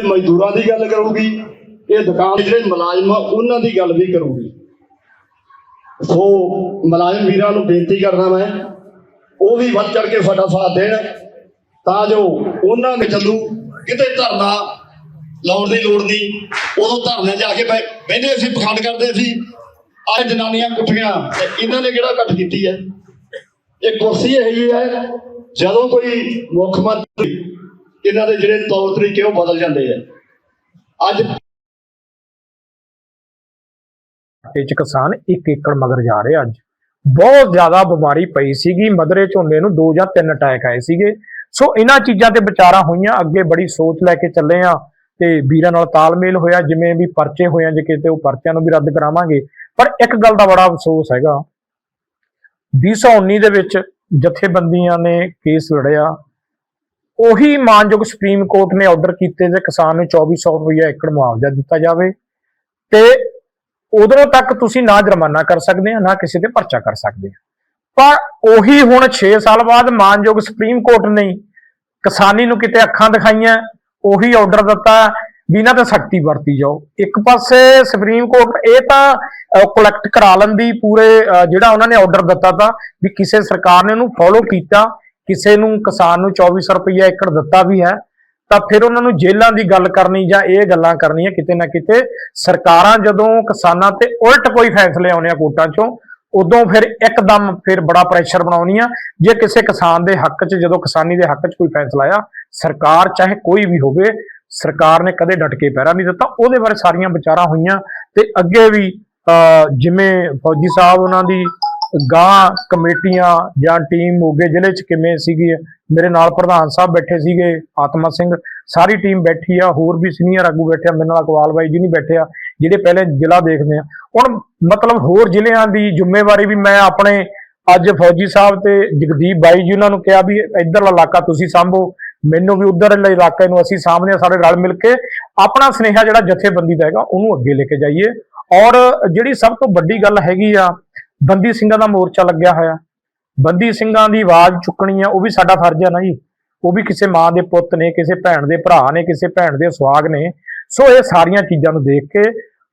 ਇਹ ਮਜ਼ਦੂਰਾਂ ਦੀ ਗੱਲ ਕਰੂਗੀ, ਇਹ ਦੁਕਾਨ ਜਿਹੜੇ ਮੁਲਾਜ਼ਮ ਉਹਨਾਂ ਦੀ ਗੱਲ ਵੀ ਕਰੂਗੀ। ਸੋ ਮੁਲਾਜ਼ਮ ਵੀਰਾਂ ਨੂੰ ਬੇਨਤੀ ਕਰਨਾ ਮੈਂ, ਉਹ ਵੀ ਵੱਧ ਚੜ ਕੇ ਸਾਡਾ ਸਾਥ ਦੇਣ, ਤਾਂ ਜੋ ਉਹਨਾਂ ਨੇ ਚੱਲੂ ਕਿਤੇ ਧਰਨਾ ਲਾਉਣ ਦੀ ਲੋੜ ਨਹੀਂ, ਉਦੋਂ ਧਰਨੇ ਜਾ ਕੇ ਬਹਿ- ਬਹਿੰਦੇ ਸੀ, ਪਖੰਡ ਕਰਦੇ ਸੀ। ਅੱਜ ਜਨਾਨੀਆਂ ਕੁੱਟੀਆਂ ਤੇ ਇਹਨਾਂ ਨੇ ਕਿਹੜਾ ਕੱਟ ਕੀਤੀ ਹੈ? ਇਹ ਕੁਰਸੀ ਇਹੀ ਹੈ, ਜਦੋਂ ਕੋਈ ਮੁੱਖ ਮੰਤਰੀ ਇਹਨਾਂ ਦੇ ਜਿਹੜੇ ਤੌਰ ਤਰੀਕੇ ਉਹ ਬਦਲ ਜਾਂਦੇ ਆ। ਅੱਜ ਇਹ ਚ ਕਿਸਾਨ ਇੱਕ ਏਕੜ ਮਗਰ ਜਾ ਰਹੇ ਅੱਜ। ਬਹੁਤ ਜ਼ਿਆਦਾ ਬਿਮਾਰੀ ਪਈ ਸੀਗੀ, ਮਦਰੇ ਝੋਨੇ ਨੂੰ ਦੋ ਜਾਂ ਤਿੰਨ ਅਟੈਕ ਆਏ ਸੀਗੇ। ਸੋ ਇਹਨਾਂ ਚੀਜ਼ਾਂ ਤੇ ਵਿਚਾਰਾਂ ਹੋਈਆਂ, ਅੱਗੇ ਬੜੀ ਸੋਚ ਲੈ ਕੇ ਚੱਲੇ ਆ ਤੇ ਵੀਰਾਂ ਨਾਲ ਤਾਲਮੇਲ ਹੋਇਆ, ਜਿਵੇਂ ਵੀ ਪਰਚੇ ਹੋਏ ਆ, ਜੇ ਕਿਤੇ ਉਹ ਪਰਚਿਆਂ ਨੂੰ ਵੀ ਰੱਦ ਕਰਾਵਾਂਗੇ। ਪਰ ਇੱਕ ਗੱਲ ਦਾ ਬੜਾ ਅਫਸੋਸ ਹੈਗਾ 2019 ਦੇ ਵਿੱਚ ਜਥੇਬੰਦੀਆਂ ਨੇ ਕੇਸ ਲੜਿਆ ਉਹੀ ਮਾਨਯੋਗ ਸੁਪਰੀਮ ਕੋਰਟ ਨੇ ਆਰਡਰ ਕੀਤੇ ਤੇ ਕਿਸਾਨ ਨੂੰ 2400 ਰੁਪਏ ਏਕੜ ਮੁਆਵਜ਼ਾ ਦਿੱਤਾ ਜਾਵੇ ਤੇ ਉਦੋਂ ਤੱਕ ਤੁਸੀਂ ਨਾ ਜੁਰਮਾਨਾ ਕਰ ਸਕਦੇ ਆ ਨਾ ਕਿਸੇ ਤੇ ਪਰਚਾ ਕਰ ਸਕਦੇ ਆ ਪਰ ਉਹੀ ਹੁਣ 6 ਸਾਲ ਬਾਅਦ ਮਾਨਯੋਗ ਸੁਪਰੀਮ ਕੋਰਟ ਨੇ ਕਿਸਾਨੀ ਨੂੰ ਕਿਤੇ ਅੱਖਾਂ ਦਿਖਾਈਆਂ, ਉਹੀ ਆਰਡਰ ਦਿੱਤਾ ਵੀ ਇਹਨਾਂ ਤੇ ਸਖਤੀ ਵਰਤੀ ਜਾਓ। ਇੱਕ ਪਾਸੇ ਸੁਪਰੀਮ ਕੋਰਟ ਇਹ ਤਾਂ ਕਲੈਕਟ ਕਰਾ ਲੈਂਦੀ, ਪੂਰੇ ਜਿਹੜਾ ਉਹਨਾਂ ਨੇ ਆਰਡਰ ਦਿੱਤਾ ਤਾਂ ਵੀ ਕਿਸੇ ਸਰਕਾਰ ਨੇ ਉਹਨੂੰ ਫੋਲੋ ਕੀਤਾ ਕਿਸੇ ਨੂੰ ਕਿਸਾਨ ਨੂੰ 2400 ਰੁਪਏ ਏਕੜ ਦਿੱਤਾ ਵੀ ਹੈ ਤਾਂ ਫਿਰ ਉਹਨਾਂ ਨੂੰ ਜੇਲਾਂ ਦੀ ਗੱਲ ਕਰਨੀ ਜਾਂ ਇਹ ਗੱਲਾਂ ਕਰਨੀਆਂ ਕਿਤੇ ਨਾ ਕਿਤੇ। ਸਰਕਾਰਾਂ ਜਦੋਂ ਕਿਸਾਨਾਂ ਤੇ ਉਲਟ ਕੋਈ ਫੈਸਲੇ ਆਉਣੇ ਆ ਕੋਰਟਾਂ 'ਚੋਂ ਉਦੋਂ ਫਿਰ ਇੱਕਦਮ ਫਿਰ ਬੜਾ ਪ੍ਰੈਸ਼ਰ ਬਣਾਉਣੀ ਆ। ਜੇ ਕਿਸੇ ਕਿਸਾਨ ਦੇ ਹੱਕ 'ਚ ਜਦੋਂ ਕਿਸਾਨੀ ਦੇ ਹੱਕ 'ਚ ਕੋਈ ਫੈਸਲਾ ਆਇਆ ਸਰਕਾਰ ਚਾਹੇ ਕੋਈ ਵੀ ਹੋਵੇ ਸਰਕਾਰ ਨੇ ਕਦੇ ਡਟ ਕੇ ਪਹਿਰਾ ਨਹੀਂ ਦਿੱਤਾ। ਉਹਦੇ ਬਾਰੇ ਸਾਰੀਆਂ ਵਿਚਾਰਾਂ ਹੋਈਆਂ ਤੇ ਅੱਗੇ ਵੀ ਅਹ, ਜਿਵੇਂ ਫੌਜੀ ਸਾਹਿਬ ਉਹਨਾਂ ਦੀ ਗਾਂ, ਕਮੇਟੀਆਂ ਜਾਂ ਟੀਮ ਮੋਗੇ ਜ਼ਿਲ੍ਹੇ 'ਚ ਕਿਵੇਂ ਸੀਗੀ? ਮੇਰੇ ਨਾਲ ਪ੍ਰਧਾਨ ਸਾਹਿਬ ਬੈਠੇ ਸੀਗੇ, ਆਤਮਾ ਸਿੰਘ। ਸਾਰੀ ਟੀਮ ਬੈਠੀ ਆ, ਹੋਰ ਵੀ ਸੀਨੀਅਰ ਆਗੂ ਬੈਠੇ ਆ, ਮੇਰੇ ਨਾਲ ਇਕਬਾਲ ਬਾਈ ਜੀ ਨਹੀਂ ਬੈਠੇ ਆ, ਜਿਹੜੇ ਪਹਿਲੇ ਜ਼ਿਲ੍ਹਾ ਦੇਖਦੇ ਆ। ਹੁਣ ਮਤਲਬ ਹੋਰ ਜ਼ਿਲ੍ਹਿਆਂ ਦੀ ਜ਼ਿੰਮੇਵਾਰੀ ਵੀ ਮੈਂ ਆਪਣੇ ਅੱਜ ਫੌਜੀ ਸਾਹਿਬ ਤੇ ਜਗਦੀਪ ਬਾਈ ਜੀ ਉਹਨਾਂ ਨੂੰ ਕਿਹਾ ਵੀ ਇੱਧਰਲਾ ਇਲਾਕਾ ਤੁਸੀਂ ਸੰਭੋ, ਮੈਨੂੰ ਵੀ ਉਧਰਲੇ ਇਲਾਕੇ ਨੂੰ ਅਸੀਂ ਸਾਹਮਣੇ ਸਾਰੇ ਰਲ ਮਿਲ ਕੇ। ਆਪਣਾ ਸੁਨੇਹਾ ਜਿਹੜਾ ਜਥੇਬੰਦੀ ਦਾ ਹੈਗਾ, ਉਹਨੂੰ ਅੱਗੇ ਲੈ ਕੇ ਜਾਈਏ। ਔਰ ਜਿਹੜੀ ਸਭ ਤੋਂ ਵੱਡੀ ਗੱਲ ਹੈਗੀ ਆ ਬੰਦੀ ਸਿੰਘਾਂ ਦਾ ਮੋਰਚਾ ਲੱਗਿਆ ਹੋਇਆ। ਬੰਦੀ ਸਿੰਘਾਂ ਦੀ ਆਵਾਜ਼ ਚੁੱਕਣੀ ਆ, ਉਹ ਵੀ ਸਾਡਾ ਫਰਜ਼ ਹੈ ਨਾ ਜੀ। ਉਹ ਵੀ ਕਿਸੇ ਮਾਂ ਦੇ ਪੁੱਤ ਨੇ, ਕਿਸੇ ਭੈਣ ਦੇ ਭਰਾ ਨੇ, ਕਿਸੇ ਭੈਣ ਦੇ ਸੁਹਾਗ ਨੇ। ਸੋ ਇਹ ਸਾਰੀਆਂ ਚੀਜ਼ਾਂ ਨੂੰ ਦੇਖ ਕੇ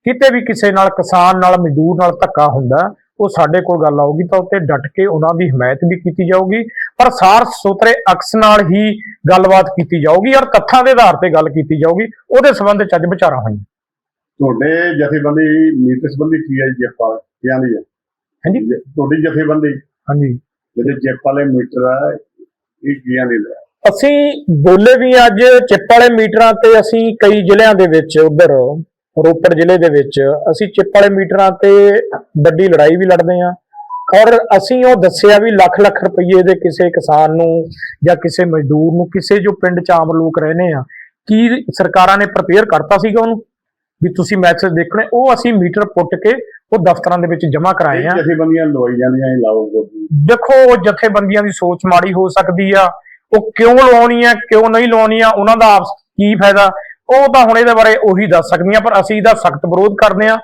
ਕਿਤੇ ਵੀ ਕਿਸੇ ਨਾਲ, ਕਿਸਾਨ ਨਾਲ, ਮਜ਼ਦੂਰ ਨਾਲ ਧੱਕਾ ਹੁੰਦਾ, ਉਹ ਸਾਡੇ ਕੋਲ ਗੱਲ ਆਊਗੀ ਤਾਂ ਉੱਤੇ ਡਟ ਕੇ ਉਹਨਾਂ ਦੀ ਹਮਾਇਤ ਵੀ ਕੀਤੀ ਜਾਊਗੀ। ਪਰ ਸਾਰ ਸੁਥਰੇ ਅਕਸ ਨਾਲ ਹੀ ਗੱਲਬਾਤ ਕੀਤੀ ਜਾਊਗੀ ਔਰ ਤੱਥਾਂ ਦੇ ਆਧਾਰ ਤੇ ਗੱਲ ਕੀਤੀ ਜਾਊਗੀ। ਉਹਦੇ ਸੰਬੰਧ ਚ ਅੱਜ ਵਿਚਾਰਾਂ ਹੋਈਆਂ। ਤੁਹਾਡੇ ਜਥੇਬੰਦੀ ਮੀਤ ਸੰਬੰਧੀ ਕੀ ਹੈ ਜੇਪ ਵਾਲੇ ਕੀ ਆਂਦੀ ਹੈ? ਹਾਂਜੀ। ਤੁਹਾਡੀ ਜਥੇਬੰਦੀ। ਹਾਂਜੀ। ਜਿਹੜੇ ਜੇਪ ਵਾਲੇ ਮੀਟਰ ਆ ਇਹ ਕੀ ਆਂਦੀ ਹੈ ਅਸੀਂ ਬੋਲੇ ਵੀ ਅੱਜ ਚਿੱਪ ਵਾਲੇ ਮੀਟਰਾਂ ਤੇ ਅਸੀਂ ਕਈ ਜ਼ਿਲ੍ਹਿਆਂ ਦੇ ਵਿੱਚ ਉਧਰ ਰੋਪੜ ਜ਼ਿਲ੍ਹੇ ਦੇ ਵਿੱਚ ਅਸੀਂ ਚਿੱਪ ਵਾਲੇ ਮੀਟਰਾਂ ਤੇ ਵੱਡੀ ਲੜਾਈ ਵੀ ਲੜਦੇ ਹਾਂ। ਔਰ ਅਸੀਂ ਉਹ ਦੱਸਿਆ ਵੀ ਲੱਖ ਲੱਖ ਰੁਪਏ ਦੇ ਕਿਸੇ ਕਿਸਾਨ ਨੂੰ ਜਾਂ ਕਿਸੇ ਮਜ਼ਦੂਰ ਨੂੰ ਕਿਸੇ ਜੋ ਪਿੰਡ ਚ ਆਮ ਲੋਕ ਰਹਿੰਦੇ ਆ ਕੀ ਸਰਕਾਰਾਂ ਨੇ ਪ੍ਰਪੇਅਰ ਕਰਤਾ ਸੀਗਾ ਉਹਨੂੰ? ਵੀ ਤੁਸੀਂ ਮੈਸੇਜ ਦੇਖਣੇ ਉਹ ਅਸੀਂ ਮੀਟਰ ਪੁੱਟ ਕੇ ਉਹ ਦਫ਼ਤਰਾਂ ਦੇ ਵਿੱਚ ਜਮ੍ਹਾਂ ਕਰਾਏ ਆ। ਜਥੇਬੰਦੀਆਂ ਲਵਾਈ ਜਾਂਦੀਆਂ ਇਹ ਲਾਓ ਦੇਖੋ ਉਹ ਜਥੇਬੰਦੀਆਂ ਦੀ ਸੋਚ ਮਾੜੀ ਹੋ ਸਕਦੀ ਆ। ਉਹ ਕਿਉਂ ਲਵਾਉਣੀ ਆ ਕਿਉਂ ਨਹੀਂ ਲਵਾਉਣੀ ਆ ਉਹਨਾਂ ਦਾ ਆਪਸ ਕੀ ਫਾਇਦਾ? ਉਹ ਤਾਂ ਹੁਣ ਇਹਦੇ ਬਾਰੇ ਉਹੀ ਦੱਸ ਸਕਦੀਆਂ ਪਰ ਅਸੀਂ ਇਹਦਾ ਸਖਤ ਵਿਰੋਧ ਕਰਦੇ ਆ।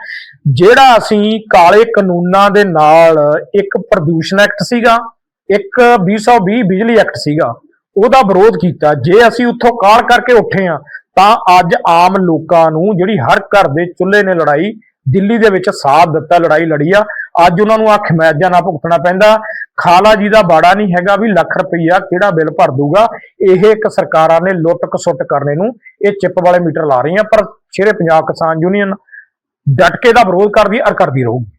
ਜਿਹੜਾ ਅਸੀਂ ਕਾਲੇ ਕਾਨੂੰਨਾਂ ਦੇ ਨਾਲ ਇੱਕ ਪ੍ਰਦੂਸ਼ਣ ਐਕਟ ਸੀਗਾ ਇੱਕ 2020 ਬਿਜਲੀ ਐਕਟ ਸੀਗਾ ਉਹਦਾ ਵਿਰੋਧ ਕੀਤਾ। ਜੇ ਅਸੀਂ ਉੱਥੋਂ ਕਾਲ ਕਰਕੇ ਉੱਠੇ ਆ ਤਾਂ ਅੱਜ ਆਮ ਲੋਕਾਂ ਨੂੰ ਜਿਹੜੀ ਹਰ ਘਰ ਦੇ ਚੁੱਲ੍ਹੇ ਨੇ ਲੜਾਈ, ਦਿੱਲੀ ਦੇ ਵਿੱਚ ਸਾਥ ਦਿੱਤਾ, ਲੜਾਈ ਲੜੀ ਆ। ਅੱਜ ਉਹਨਾਂ ਨੂੰ ਆ ਖਮਿਆਜਾ ਨਾ ਭੁਗਤਣਾ ਪੈਂਦਾ। ਖਾਲਾ ਜੀ ਦਾ ਬਾੜਾ ਨਹੀਂ ਹੈਗਾ ਵੀ ਲੱਖ ਰੁਪਈਆ ਕਿਹੜਾ ਬਿੱਲ ਭਰ ਦੂਗਾ ਇਹ ਇੱਕ ਸਰਕਾਰਾਂ ਨੇ ਲੁੱਟ ਕਸੁੱਟ ਕਰਨੇ ਨੂੰ ਇਹ ਚਿੱਪ ਵਾਲੇ ਮੀਟਰ ਲਾ ਰਹੀਆਂ, ਪਰ ਸ਼ੇਰੇ ਪੰਜਾਬ ਕਿਸਾਨ ਯੂਨੀਅਨ ਡਟ ਕੇ ਦਾ ਵਿਰੋਧ ਕਰਦੀ ਹੈ ਔਰ ਕਰਦੀ ਰਹੂਗੀ।